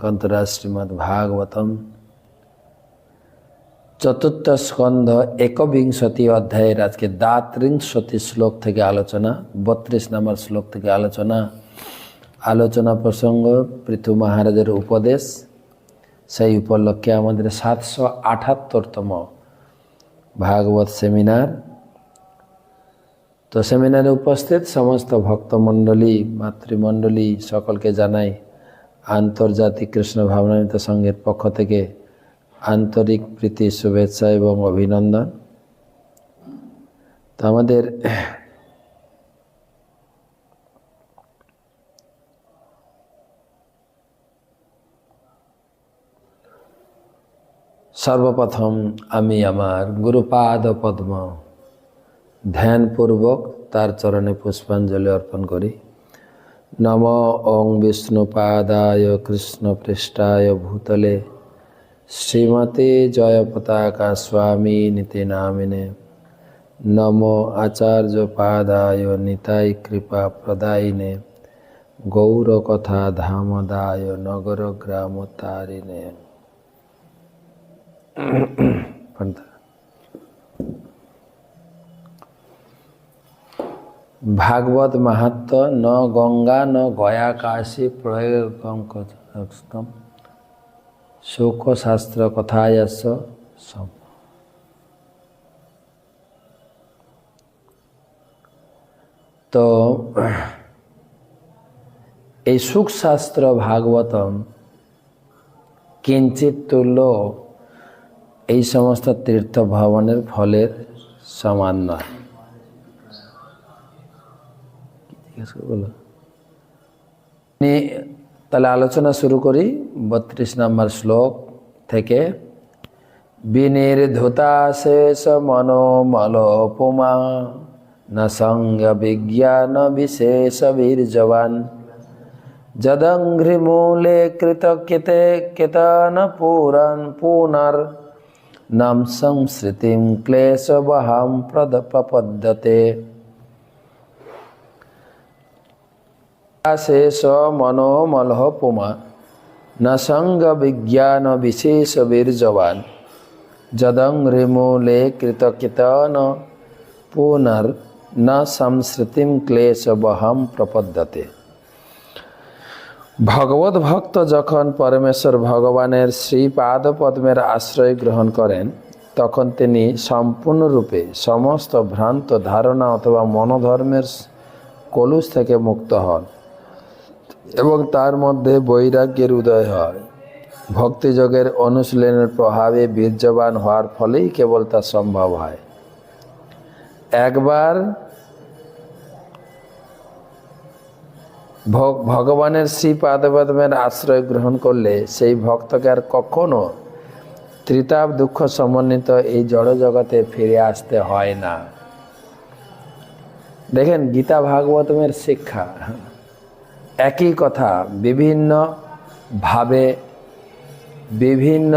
গ্রন্থরাজ শ্রীমদ্ ভাগবতম চতুর্থ স্কন্ধ একবিংশতি অধ্যায়ের আজকে দাত্রিংশতি শ্লোক থেকে আলোচনা, বত্রিশ নম্বর শ্লোক থেকে আলোচনা। আলোচনা প্রসঙ্গ, পৃথু মহারাজের উপদেশ। সেই উপলক্ষে আমাদের সাতশো আঠাত্তরতম ভাগবত সেমিনার। তো সেমিনারে উপস্থিত সমস্ত ভক্তমণ্ডলী, মাতৃমণ্ডলী সকলকে জানাই আন্তর্জাতিক কৃষ্ণ ভাবনামিত সংঘের পক্ষ থেকে আন্তরিক প্রীতি, শুভেচ্ছা এবং অভিনন্দন। তো আমাদের সর্বপ্রথম আমি আমার গুরুপাদ পদ্ম ধ্যানপূর্বক তার চরণে পুষ্পাঞ্জলি অর্পণ করি। নম ওং বিষ্ণুপাদায় কৃষ্ণপৃষ্ঠায় ভূতলে শ্রীমতে জয় পতাকা স্বামী নীতি নামিনে নম আচার্য পাদায় নিতাই কৃপা প্রদায়িনে গৌরকথা ধামদায় নগর গ্রাম তারিণে ভাগবত মাহাত্ম, ন গঙ্গা, ন গয়া কাশী প্রয়োগম শোক শাস্ত্র কথায়াস সম তো, এই সুখশাস্ত্র ভাগবতম কিঞ্চিত তুল্য এই সমস্ত তীর্থ ভবনের ফলের সমান নয়। তাহলে আলোচনা শুরু করি বত্রিশ নম্বর শ্লোক থেকে। বিনির্ধুতা শেষ মনোমলোপমা ন সঙ্গ বিজ্ঞান বিশেষ বীর্যবান। যদঙ্ঘ্রিমূলে কৃতকিতে কেতন পুরন পুনর, নাম সংস্মৃতিম ক্লেশবহাম প্রদ প্রপদ্যতে। শেষ মনোমলহ পুমা ন সঙ্গ বিজ্ঞান বিশেষ বীর্যবান যদংরিমূলে কৃতকিতন পুনর ন সংস্মৃতিম ক্লেশবহম প্রপদ্যতে ভগবত ভক্ত যখন পরমেশ্বর ভগবানের শ্রীপাদ পদ্মের আশ্রয় গ্রহণ করেন তখন তিনি সম্পূর্ণরূপে সমস্ত ভ্রান্ত ধারণা অথবা মনোধর্মের কলুষ থেকে মুক্ত হন এবং তার মধ্যে বৈরাগ্যের উদয় হয়। ভক্তিযোগের অনুশীলনের প্রভাবে বীর্যবান হওয়ার ফলেই কেবল তা সম্ভব হয়। একবার ভগবানের শ্রী পাদপদ্মের আশ্রয় গ্রহণ করলে সেই ভক্তকে আর কখনো ত্রিতাপ দুঃখ সমন্বিত এই জড় জগতে ফিরে আসতে হয় না। দেখেন গীতা ভাগবতমের শিক্ষা। একই কথা, বিভিন্ন ভাবে বিভিন্ন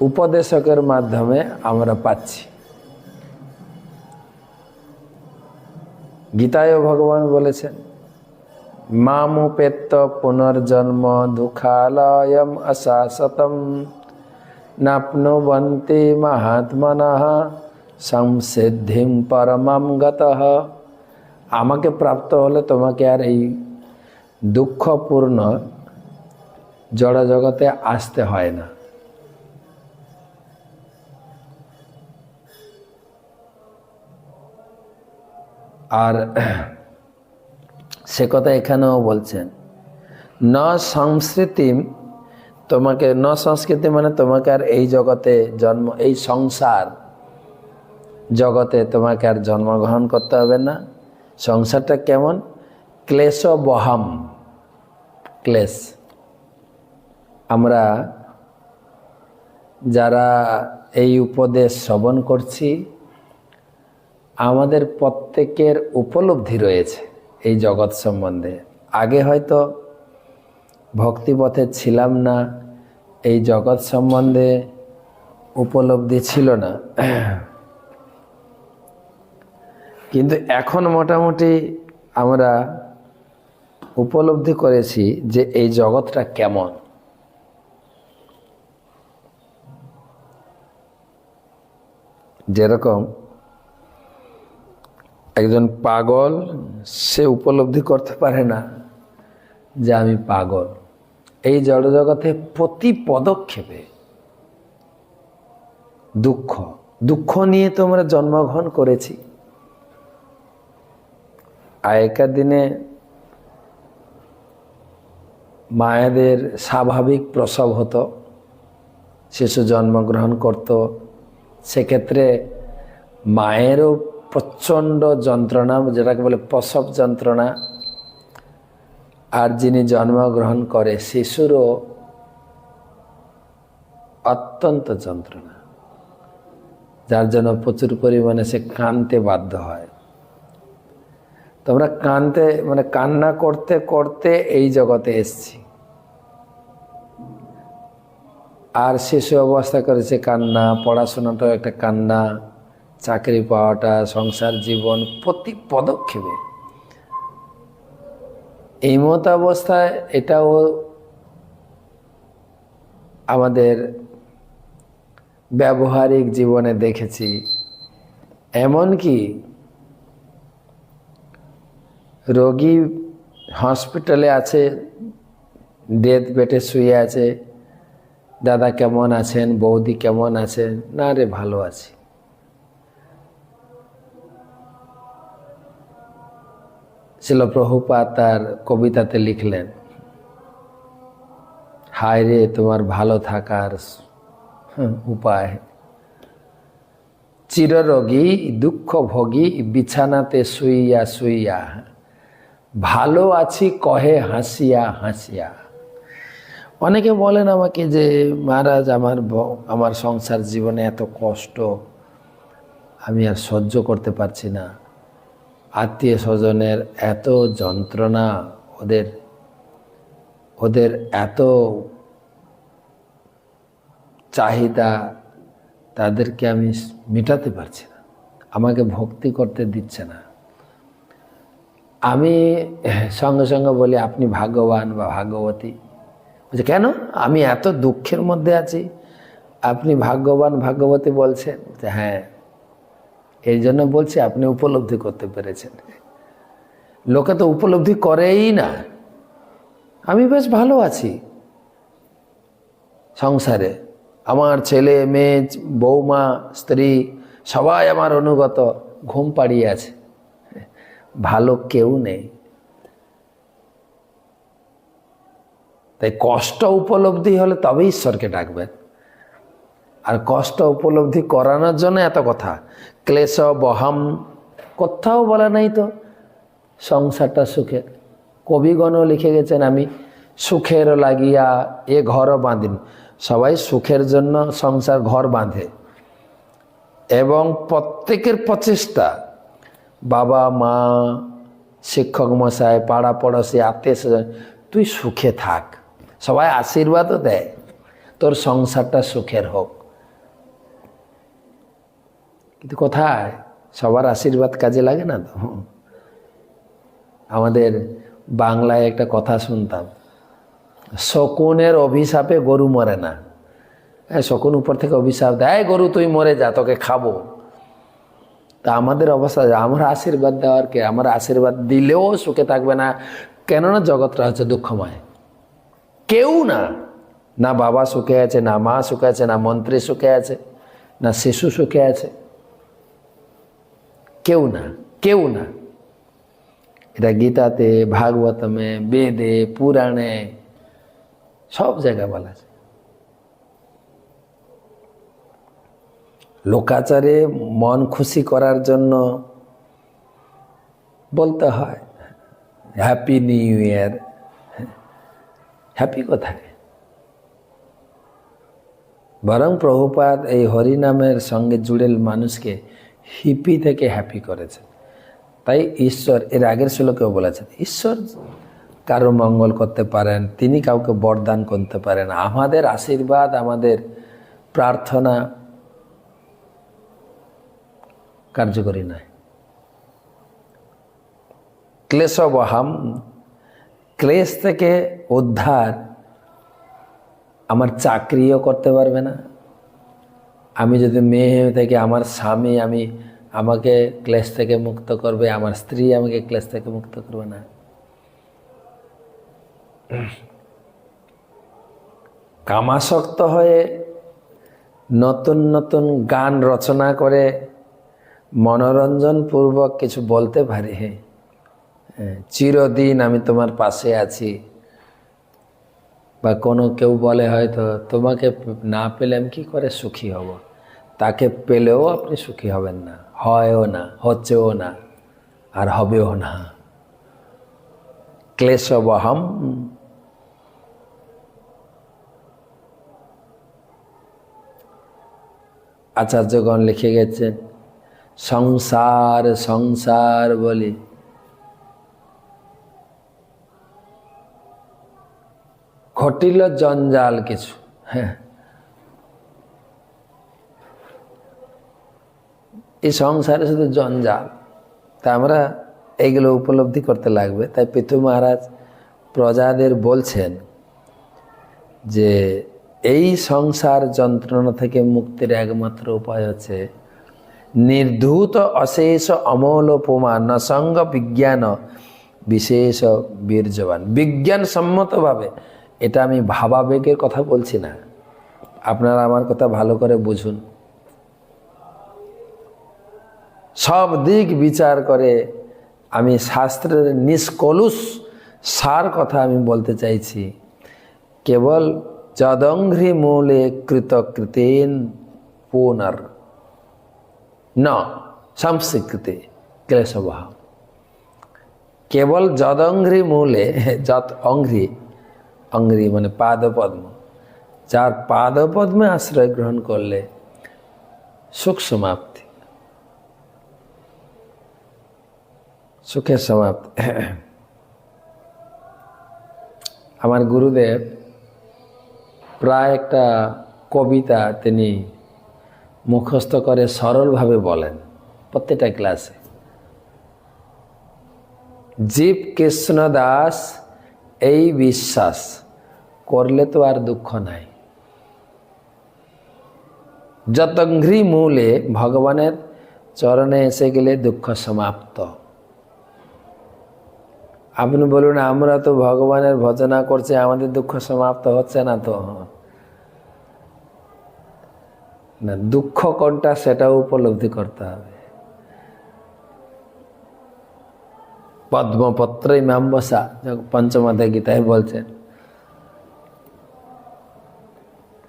উপদেশকের মাধ্যমে আমরা পাচ্ছি। গীতায় ভগবান বলেছেন মামুপেত্ত পুনর্জন্ম দুঃখালয়ম অশাশ্বতম নাপ্নুবন্তি মহাত্মন সংসিদ্ধিম পরমম গত। আমাকে প্রাপ্ত হলে তোমাকে আর এই দুঃখপূর্ণ জড় জগতে আসতে হয় না। আর সে কথা এখানেও বলছেন, ন সংস্কৃতি তোমাকে, ন সংস্কৃতি মানে তোমাকে আর এই জগতে জন্ম, এই সংসার জগতে তোমাকে আর জন্মগ্রহণ করতে হবে না। সংসারটা কেমন? ক্লেশ বহাম ক্লেশ। আমরা যারা এই উপদেশ শ্রবণ করছি, আমাদের প্রত্যেকের উপলব্ধি রয়েছে এই জগৎ সম্বন্ধে। আগে হয়তো ভক্তিপথে ছিলাম না, এই জগৎ সম্বন্ধে উপলব্ধি ছিল না। কিন্তু এখন মোটামুটি আমরা উপলব্ধি করেছি যে এই জগৎটা কেমন। যেরকম একজন পাগল, সে উপলব্ধি করতে পারে না যে আমি পাগল। এই জড়জগতে প্রতি পদক্ষেপে দুঃখ দুঃখ নিয়ে তো আমরা জন্মগ্রহণ করেছি। আগেকার দিনে মায়েদের স্বাভাবিক প্রসব হতো, শিশু জন্মগ্রহণ করত। সেক্ষেত্রে মায়েরও প্রচণ্ড যন্ত্রণা, যেটাকে বলে প্রসব যন্ত্রণা। আর যিনি জন্মগ্রহণ করে, শিশুরও অত্যন্ত যন্ত্রণা, যার জন্য প্রচুর পরিমাণে সে কানতে বাধ্য হয়। তোমরা কানতে মানে কান্না করতে করতে এই জগতে এসছি। আর শিশু অবস্থা করেছে কান্না, পড়াশোনাটাও একটা কান্না, চাকরি পাওয়াটা, সংসার জীবন, প্রতি পদক্ষেপে। এই মতো অবস্থায় এটাও আমাদের ব্যবহারিক জীবনে দেখেছি। এমনকি রোগী হসপিটালে আছে ডেথ বেটে শুয়ে আছে, দাদা কেমন আছেন, বৌদি কেমন আছেন? না রে, ভালো আছি। শিল প্রভুপা তার কবিতাতে লিখলেন, হায় রে, তোমার ভালো থাকার উপায়। চিররোগী দুঃখ ভোগী বিছানাতে শুইয়া শুইয়া ভালো আছি, কহে হাসিয়া হাসিয়া। অনেকে বলেন আমাকে যে, মহারাজ, আমার আমার সংসার জীবনে এত কষ্ট, আমি আর সহ্য করতে পারছি না। আত্মীয় স্বজনের এত যন্ত্রণা, ওদের ওদের এত চাহিদা, তাদেরকে আমি মেটাতে পারছি না। আমাকে ভক্তি করতে দিচ্ছে না। আমি সঙ্গে সঙ্গে বলি, আপনি ভাগ্যবান বা ভাগ্যবতী। বলছে, কেন? আমি এত দুঃখের মধ্যে আছি। আপনি ভাগ্যবান, ভাগ্যবতী বলছেন? যে হ্যাঁ। এই জন্য বলছি, আপনি উপলব্ধি করতে পেরেছেন। লোকে তো উপলব্ধি করেই না। আমি বেশ ভালো আছি। সংসারে আমার ছেলে, মেয়ে বৌমা স্ত্রী, সবাই আমার অনুগত, ঘুম পাড়িয়ে আছে। ভালো কেউ নেই। তাই কষ্ট উপলব্ধি হলে তবে ঈশ্বরকে ডাকবেন। আর কষ্ট উপলব্ধি করানোর জন্য এত কথা। ক্লেশ বহাম কোথাও বলা নাই তো, সংসারটা সুখের কবিগণও লিখে গেছেন, আমি সুখের লাগিয়া এ ঘরও বাঁধিন সবাই সুখের জন্য সংসার ঘর বাঁধে। এবং প্রত্যেকের প্রচেষ্টা বাবা, মা, শিক্ষক মশাই পাড়া পড়োশি আত্মীয় স্বজন, তুই সুখে থাক। সবাই আশীর্বাদও দেয়। তোর সংসারটা সুখের হোক। কিন্তু কোথায়? সবার আশীর্বাদ কাজে লাগে না তো? আমাদের বাংলায় একটা কথা শুনতাম, শকুনের অভিশাপে গরু মরে না। হ্যাঁ শকুন উপর থেকে অভিশাপ দেয় গরু, তুই মরে যা, তোকে খাব। তা আমাদের অবস্থা, আমার আশীর্বাদ দেওয়ার কে? আমরা আশীর্বাদ দিলেও সুখে থাকবে না। কেননা জগৎটা হচ্ছে দুঃখময়। কেউ না না বাবা সুখে আছে, না মা সুখে আছে, না মন্ত্রী সুখে আছে, না শিশু সুখে আছে। কেউ না কেউ না। এটা গীতাতে, ভাগবতমে, বেদে, পুরাণে, সব জায়গায় বলা আছে। লোকাচারে মন খুশি করার জন্য বলতে হয় হ্যাপি নিউ ইয়ার হ্যাপি কোথায়? বরং প্রভুপাত এই হরিনামের সঙ্গে জুড়েল মানুষকে হিপি থেকে হ্যাপি করেছে। তাই ঈশ্বর, এর আগের শ্লোকেও বলেছেন, ঈশ্বর কারও মঙ্গল করতে পারেন, তিনি কাউকে বরদান করতে পারেন আমাদের আশীর্বাদ, আমাদের প্রার্থনা কার্যকরী নয়। ক্লেশবহাম, ক্লেশ থেকে উদ্ধার আমার চাকরিও করতে পারবে না। আমি যদি মেয়ে হয়ে থাকি, আমার স্বামী আমি আমাকে ক্লেশ থেকে মুক্ত করবে, আমার স্ত্রী আমাকে ক্লেশ থেকে মুক্ত করবে না। কামাসক্ত হয়ে নতুন নতুন গান রচনা করে মনোরঞ্জনপূর্বক কিছু বলতে পারি হ্যাঁ। চিরদিন আমি তোমার পাশে আছি। বা কোনো কেউ বলে হয়তো, তোমাকে না পেলে আমি কী করে সুখী হব? তাকে পেলেও আপনি সুখী হবেন না। হয়ও না, হচ্ছেও না, আর হবেও না। ক্লেশবহম। আচার্যগণ লিখে গেছেন সংসার সংসার বলি। ঘটিল জঞ্জাল কিছু হ্যাঁ। এই সংসারে শুধু জঞ্জাল, তা আমরা এইগুলো উপলব্ধি করতে লাগবে। তাই পিতু মহারাজ প্রজাদের বলছেন যে, এই সংসার যন্ত্রণা থেকে মুক্তির একমাত্র উপায় হচ্ছে নির্ধূত অশেষ অমল উপমা, নসঙ্গ বিজ্ঞান বিশেষ বীর্যবান। বিজ্ঞান সম্মতভাবে, এটা আমি ভাবাবেগের কথা বলছি না। আপনারা আমার কথা ভালো করে বুঝুন। সব দিক বিচার করে আমি শাস্ত্রের নিষ্কলুষ সার কথা আমি বলতে চাইছি। কেবল যদংঘ্রি মূলে কৃতকৃতেন পুনর। ন সংস্কৃতি ক্লেশভাব কেবল যদংঘ্রি মূলে, যত অঙ্ঘ্রি অঙ্ঘ্রি মানে পাদপদ্ম, যার পাদপদ্মে আশ্রয় গ্রহণ করলে সুখ সমাপ্তি। সুখের সমাপ্তি। আমার গুরুদেব প্রায় একটা কবিতা তিনি মুখস্থ করে সরলভাবে বলেন প্রত্যেকটা ক্লাসে। জীব কৃষ্ণ দাস, এই বিশ্বাস, করলে তো আর দুঃখ নাই। যতঘ্রি মূলে ভগবানের চরণে এসে গেলে দুঃখ সমাপ্ত। আপনি বলুন, আমরা তো ভগবানের ভজনা করছি, আমাদের দুঃখ সমাপ্ত হচ্ছে না তো? না দুঃখ কোনটা সেটাও উপলব্ধি করতে হবে। পদ্মপত্র ইমাম্বসা পঞ্চমাতে গীতায় বলছেন,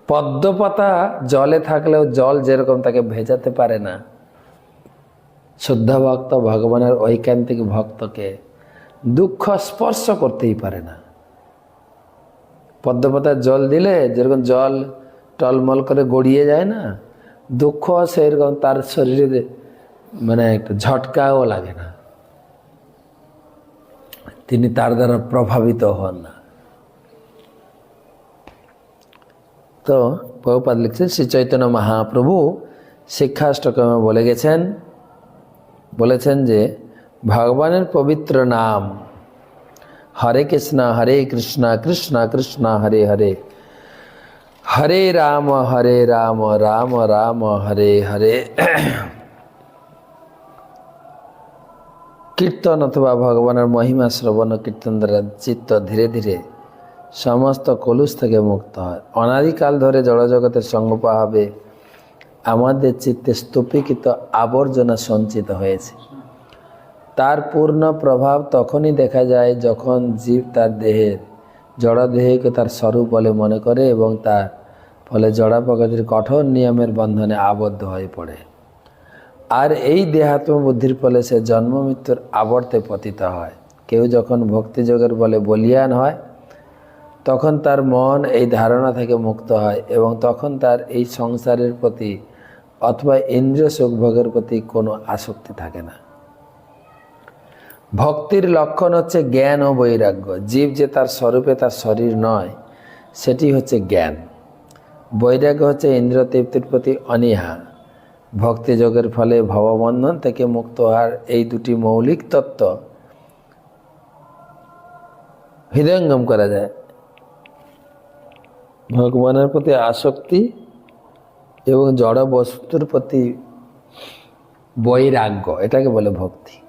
পদ্মপাতা জলে থাকলেও জল যেরকম তাকে ভেজাতে পারে না, শুদ্ধ ভক্ত ভগবানের ঐকান্তিক ভক্তকে দুঃখ স্পর্শ করতেই পারে না। পদ্মপাতার জল দিলে যেরকম জল টলমল করে গড়িয়ে যায় না, দুঃখ সেরকম তার শরীরে মানে একটা ঝটকাও লাগে না। তিনি তার দ্বারা প্রভাবিত হন না। তো বহুপাত লিখছেন, শ্রী চৈতন্য মহাপ্রভু শিক্ষাষ্টকমে বলে গেছেন, বলেছেন যে, ভগবানের পবিত্র নাম, হরে কৃষ্ণ হরে কৃষ্ণ কৃষ্ণ কৃষ্ণ, হরে হরে হরে রাম হরে রাম রাম রাম, হরে হরে। কীর্তন অথবা ভগবানের মহিমা শ্রবণ কীর্তন দ্বারা চিত্ত ধীরে ধীরে সমস্ত কলুষ থেকে মুক্ত হয়। অনাদিকাল ধরে জড়জগতের সঙ্গপাভাবে আমাদের চিত্তে স্তূপীকৃত আবর্জনা সঞ্চিত হয়েছে। তার পূর্ণ প্রভাব তখনই দেখা যায় যখন জীব তার দেহের জড়দেহকে তার স্বরূপ বলে মনে করে এবং তার ফলে জড়া প্রকৃতির কঠোর নিয়মের বন্ধনে আবদ্ধ হয়ে পড়ে। আর এই দেহাত্ম বুদ্ধির ফলে সে জন্ম মৃত্যুর আবর্তে পতিত হয়। কেউ যখন ভক্তিযোগের বলে বলিয়ান হয়, তখন তার মন এই ধারণা থেকে মুক্ত হয় এবং তখন তার এই সংসারের প্রতি অথবা ইন্দ্রিয় সুখভোগের প্রতি কোনো আসক্তি থাকে না। ভক্তির লক্ষণ হচ্ছে জ্ঞান ও বৈরাগ্য। জীব যে তার স্বরূপে তার শরীর নয়, সেটি হচ্ছে জ্ঞান। বৈরাগ্য হচ্ছে ইন্দ্র তৃপ্তির প্রতি অনীহা। ভক্তিযোগের ফলে ভববন্ধন থেকে মুক্ত হওয়ার এই দুটি মৌলিক তত্ত্ব হৃদয়ঙ্গম করা যায়। ভগবানের প্রতি আসক্তি এবং জড় বস্তুর প্রতি বৈরাগ্য, এটাকে বলে ভক্তি।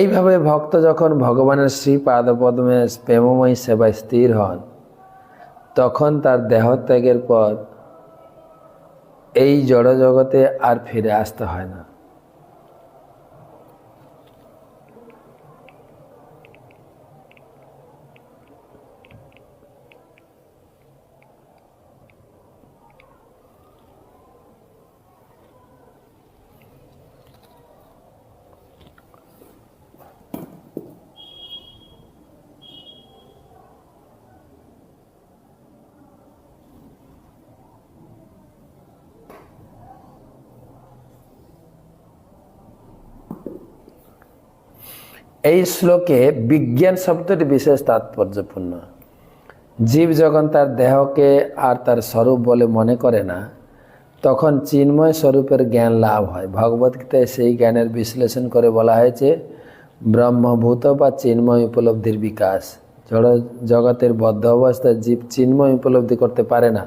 এইভাবে ভক্ত যখন ভগবানের শ্রী পাদপদ্মে প্রেমময়ী সেবায় স্থির হন, তখন তার দেহত্যাগের পর এই জড়জগতে আর ফিরে আসতে হয় না। এই শ্লোকে বিজ্ঞান শব্দটি বিশেষ তাৎপর্যপূর্ণ। জীব যখন তার দেহকে আর তার স্বরূপ বলে মনে করে না, তখন চিন্ময় স্বরূপের জ্ঞান লাভ হয়। ভগবদ্গীতায় সেই জ্ঞানের বিশ্লেষণ করে বলা হয়েছে, ব্রহ্মভূত বা চিন্ময় উপলব্ধির বিকাশ। জড়, জগতের বদ্ধ অবস্থায় জীব চিন্ময় উপলব্ধি করতে পারে না,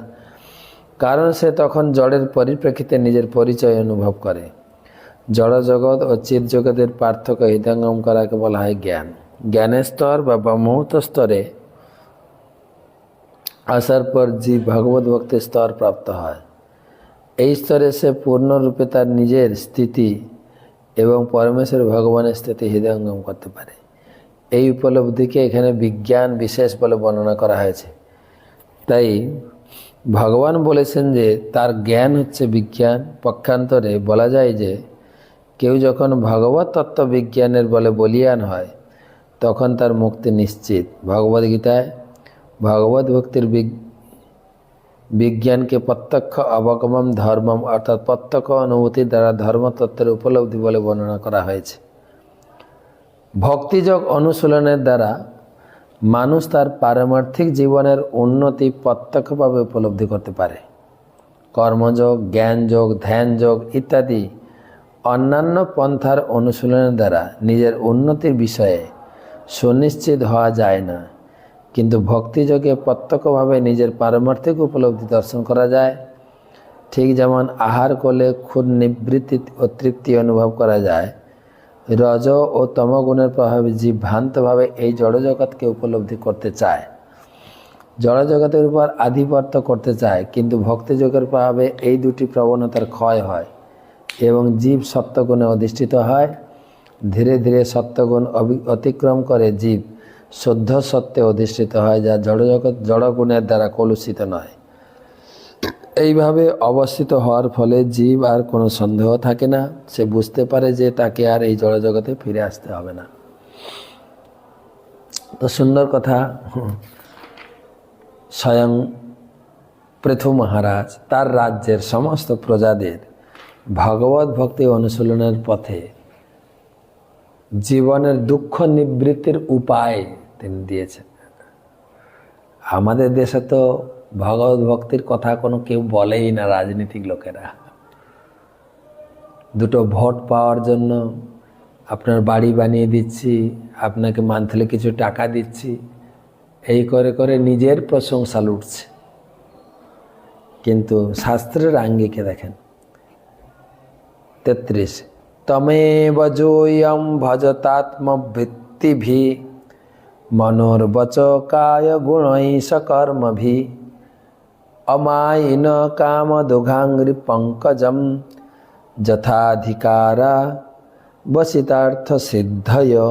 কারণ সে তখন জড়ের পরিপ্রেক্ষিতে নিজের পরিচয় অনুভব করে। জড় জগৎ ও চিৎ জগতের পার্থক্য হৃদয়ঙ্গম করাকে বলা হয় জ্ঞান। জ্ঞানের স্তর বা ব্রহ্মভূত স্তরে আসার পর জীব ভগবত ভক্তির স্তর প্রাপ্ত হয়। এই স্তরে সে পূর্ণরূপে তার নিজের স্থিতি এবং পরমেশ্বর ভগবানের স্থিতি হৃদয়ঙ্গম করতে পারে। এই উপলব্ধিকে এখানে বিজ্ঞান বিশেষ বলে বর্ণনা করা হয়েছে। তাই ভগবান বলেছেন যে তার জ্ঞান হচ্ছে বিজ্ঞান। পক্ষান্তরে বলা যায় যে কেউ যখন ভগবত তত্ত্ব বিজ্ঞানের বলে বলিয়ান হয়, তখন তার মুক্তি নিশ্চিত। ভগবদ্গীতায় ভগবত ভক্তির বিজ্ঞানকে প্রত্যক্ষ অবগমম ধর্মম অর্থাৎ প্রত্যক্ষ অনুভূতির দ্বারা ধর্মতত্ত্বের উপলব্ধি বলে বর্ণনা করা হয়েছে। ভক্তিযোগ অনুশীলনের দ্বারা মানুষ তার পারমার্থিক জীবনের উন্নতি প্রত্যক্ষভাবে উপলব্ধি করতে পারে। কর্মযোগ, জ্ঞানযোগ, ধ্যানযোগ ইত্যাদি অন্যান্য পন্থার অনুশীলনের দ্বারা নিজের উন্নতির বিষয়ে সুনিশ্চিত হওয়া যায় না। কিন্তু ভক্তিযোগে প্রত্যক্ষভাবে নিজের পারমার্থিক উপলব্ধি দর্শন করা যায়। ঠিক যেমন আহার করলে খুব নিবৃত্তি ও তৃপ্তি অনুভব করা যায়। রজ ও তমগুণের প্রভাবে জীব ভ্রান্তভাবে এই জড়জগৎকে উপলব্ধি করতে চায়। জড়জগতের উপর আধিপত্য করতে চায়, কিন্তু ভক্তিযোগের প্রভাবে এই দুটি প্রবণতার ক্ষয় হয়। এবং জীব সত্যগুণে অধিষ্ঠিত হয়। ধীরে ধীরে সত্যগুণ অতিক্রম করে জীব শুদ্ধ সত্যে অধিষ্ঠিত হয়, যা জড়জগৎ জড়গুণের দ্বারা কলুষিত নয়। এইভাবে অবস্থিত হওয়ার ফলে জীব আর কোনো সন্দেহ থাকে না। সে বুঝতে পারে যে তাকে আর এই জড়জগতে ফিরে আসতে হবে না। তো সুন্দর কথা। স্বয়ং পৃথু মহারাজ তার রাজ্যের সমস্ত প্রজাদের ভগবত ভক্তি অনুশীলনের পথে জীবনের দুঃখ নিবৃত্তির উপায় তিনি দিয়েছেন। আমাদের দেশে তো ভগবত ভক্তির কথা কোনো কেউ বলেই না, রাজনীতিক লোকেরা। দুটো ভোট পাওয়ার জন্য আপনার বাড়ি বানিয়ে দিচ্ছি, আপনাকে মান্থলি কিছু টাকা দিচ্ছি, এই করে করে নিজের প্রশংসা লুটছে। কিন্তু শাস্ত্রের আঙ্গিকে দেখেন त्यत्रिस्तमेजोयम् भजतात्मभत्ति मनोर्वचकाय गुणै सकर्म जथाधिकारा बसितार्थ सिद्धयो